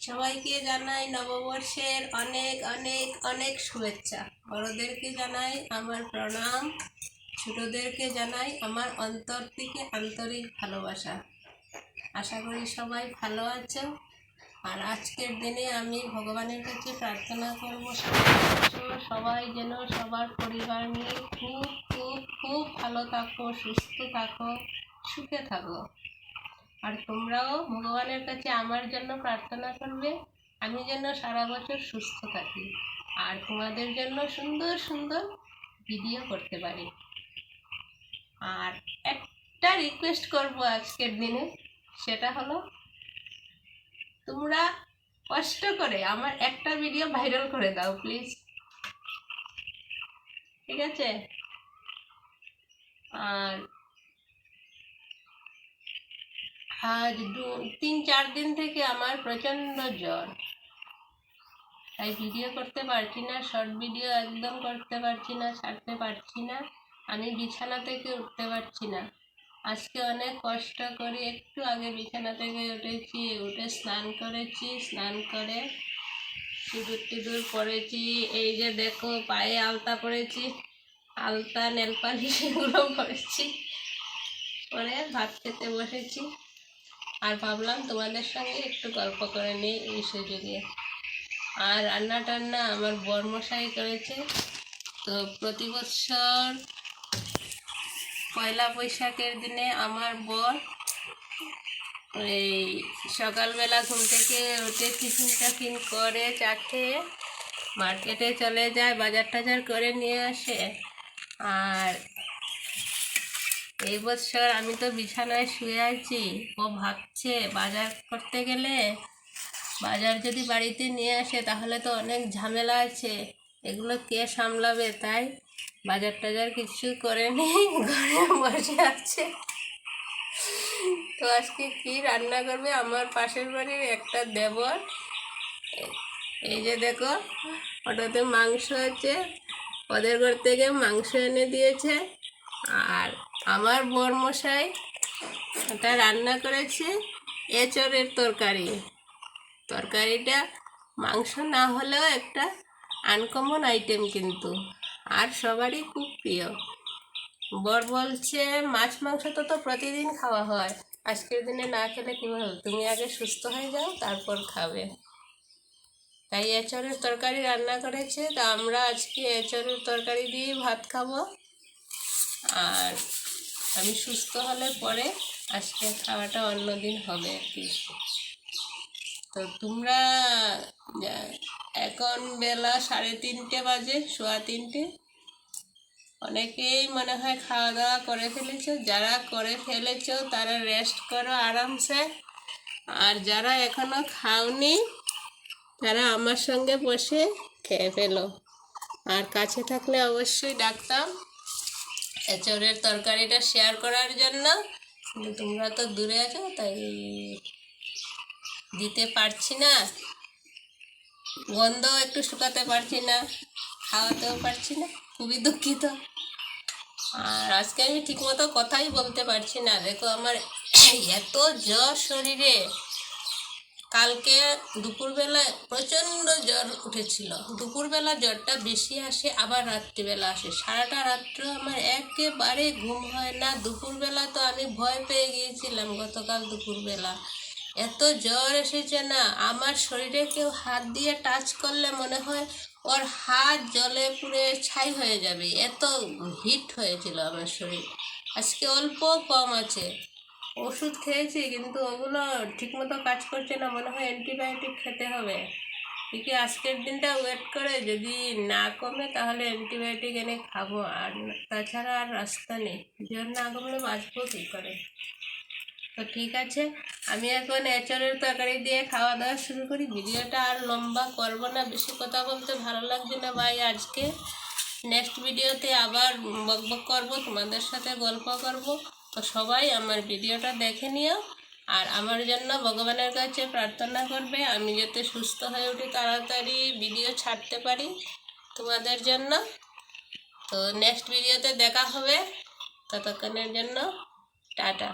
সবাইকে জানাই নববর্ষের অনেক অনেক অনেক শুভেচ্ছা। বড়দেরকে জানাই আমার প্রণাম, ছোটদেরকে জানাই আমার অন্তর থেকে আন্তরিক ভালোবাসা। আশা করি সবাই ভালো আছো। আর আজকের দিনে আমি ভগবানের কাছে প্রার্থনা করব, সবাই যেন সবার পরিবার নিয়ে খুব খুব খুব ভালো থাকো, সুস্থ থাকো, সুখে থাকো। আর তোমরাও ভগবানের কাছে আমার জন্য প্রার্থনা করবে, আমি যেন সারা বছর সুস্থ থাকি। আর তোমাদের জন্য সুন্দর সুন্দর ভিডিও করতে পারি। আর একটা রিকোয়েস্ট করব আজকের দিনে, সেটা হলো, তোমরা কষ্ট করে আমার একটা ভিডিও ভাইরাল করে দাও প্লিজ ঠিক আছে? আর আজ দু, তিন, চার দিন থেকে আমার প্রচণ্ড জ্বর। তাই ভিডিও করতে পারছি না শর্ট ভিডিও একদম করতে পারছি না, ছাড়তে পারছি না, আমি বিছানা থেকে উঠতে পারছি না। আজকে অনেক কষ্ট করে একটু আগে বিছানা থেকে উঠেছি, উঠে স্নান করেছি, স্নান করে সিঁদুর টিঁদুর পরেছি, এই যে দেখো পায়ে আলতা পরেছি, আলতা, নেল পালিশ এগুলো পরেছি, পরে ভাত খেতে বসেছি। আর ভাবলাম তোমাদের সঙ্গে একটু গল্প করে নিই এই সুযোগে। আর রান্না টান্না আমার বর্মশাই করেছে। তো প্রতি বছর পয়লা বৈশাখের দিনে আমার বর এই সকালবেলা ঘুম থেকে উঠে টিফিন টাফিন করে চা খেয়ে মার্কেটে চলে যায় বাজার টাজার করে নিয়ে আসে। আর এই বছর আমি তো বিছানায় শুয়ে আছি। ও ভাবছে বাজার করতে গেলে বাজার যদি বাড়িতে নিয়ে আসে তাহলে তো অনেক ঝামেলা আছে। এগুলো কে সামলাবে তাই? বাজার টাজার কিছু করেনি ঘরে বসে আছে। তো আজকে কি রান্না করবে? আমার পাশের বাড়ির একটা দেবর। এই যে দেখো, ওটাতে মাংস আছে। ওদের ঘর থেকে মাংস এনে দিয়েছে। আর আমার বরমশাই ওটা রান্না করেছে এঁচড়ের তরকারি। তরকারিটা মাংস না হলেও একটা আনকমন আইটেম কিন্তু, আর সবারই খুব প্রিয়। বর বলছে, মাছ, মাংস তো তো প্রতিদিন খাওয়া হয়। আজকের দিনে না খেলে কীভাবে তুমি আগে সুস্থ হয়ে যাও, তারপর খাবে। তাই এঁচড়ের তরকারি রান্না করেছে। তা আমরা আজকে এঁচড়ের তরকারি দিয়ে ভাত খাব। আর আমি সুস্থ হলে পরে আজকে খাওয়াটা অন্যদিন হবে আর কি। তো তোমরা এখন বেলা সাড়ে তিনটে বাজে, সোয়া তিনটে। অনেকেই মনে হয় খাওয়া দাওয়া করে ফেলেছো। যারা করে ফেলেছো, তারা রেস্ট করো আরামসে। আর যারা এখনও খাওনি, তারা আমার সঙ্গে বসে খেয়ে ফেলো। আর কাছে থাকলে অবশ্যই ডাকতাম। এঁচড়ের তরকারিটা শেয়ার করার জন্য। কিন্তু তোমরা তো দূরে আছো, তাই দিতে পারছি না। গন্ধ একটু শুকাতে পারছি না, খাওয়াতেও পারছি না, খুবই দুঃখিত। আর আজকে আমি ঠিকমতো কথাই বলতে পারছি না। দেখো আমার এত জ্বর শরীরে। কালকে দুপুরবেলা প্রচণ্ড জ্বর উঠেছিল। দুপুরবেলা জ্বরটা বেশি আসে, আবার রাত্রিবেলা আসে। সারাটা রাত্র আমার একেবারে ঘুম হয় না। দুপুরবেলা তো আমি ভয় পেয়ে গিয়েছিলাম গতকাল দুপুরবেলা। এত জ্বর এসেছে না, আমার শরীরে কেউ হাত দিয়ে টাচ করলে মনে হয় ওর হাত জলে পুড়ে ছাই হয়ে যাবে। এত হিট হয়েছিল আমার শরীর। আজকে অল্প কম আছে। ওষুধ খেয়েছি, কিন্তু ওগুলো ঠিকমতো কাজ করছে না, মনে হয় অ্যান্টিবায়োটিক খেতে হবে। ঠিকই আজকের দিনটা ওয়েট করে, যদি না কমে তাহলে অ্যান্টিবায়োটিক এনে খাব, আর তাছাড়া আর রাস্তা নেই। জ্বর না কমলে বাঁচবো কী করে? তো ঠিক আছে, আমি এখন এঁচড়ের তরকারি দিয়ে খাওয়া দাওয়া শুরু করি। ভিডিওটা আর লম্বা করব না, বেশি কথা বলতে ভালো লাগছে না ভাই আজকে। নেক্সট ভিডিওতে আবার বকবক বক করব, তোমাদের সাথে গল্প করব। তো সবাই আমার ভিডিওটা দেখে নিও। আর আমার জন্য ভগবানের কাছে প্রার্থনা করবে, আমি যাতে সুস্থ হয়ে উঠি তাড়াতাড়ি ভিডিও ছাড়তে পারি তোমাদের জন্য। তো নেক্সট ভিডিওতে দেখা হবে। ততক্ষণের জন্য টাটা।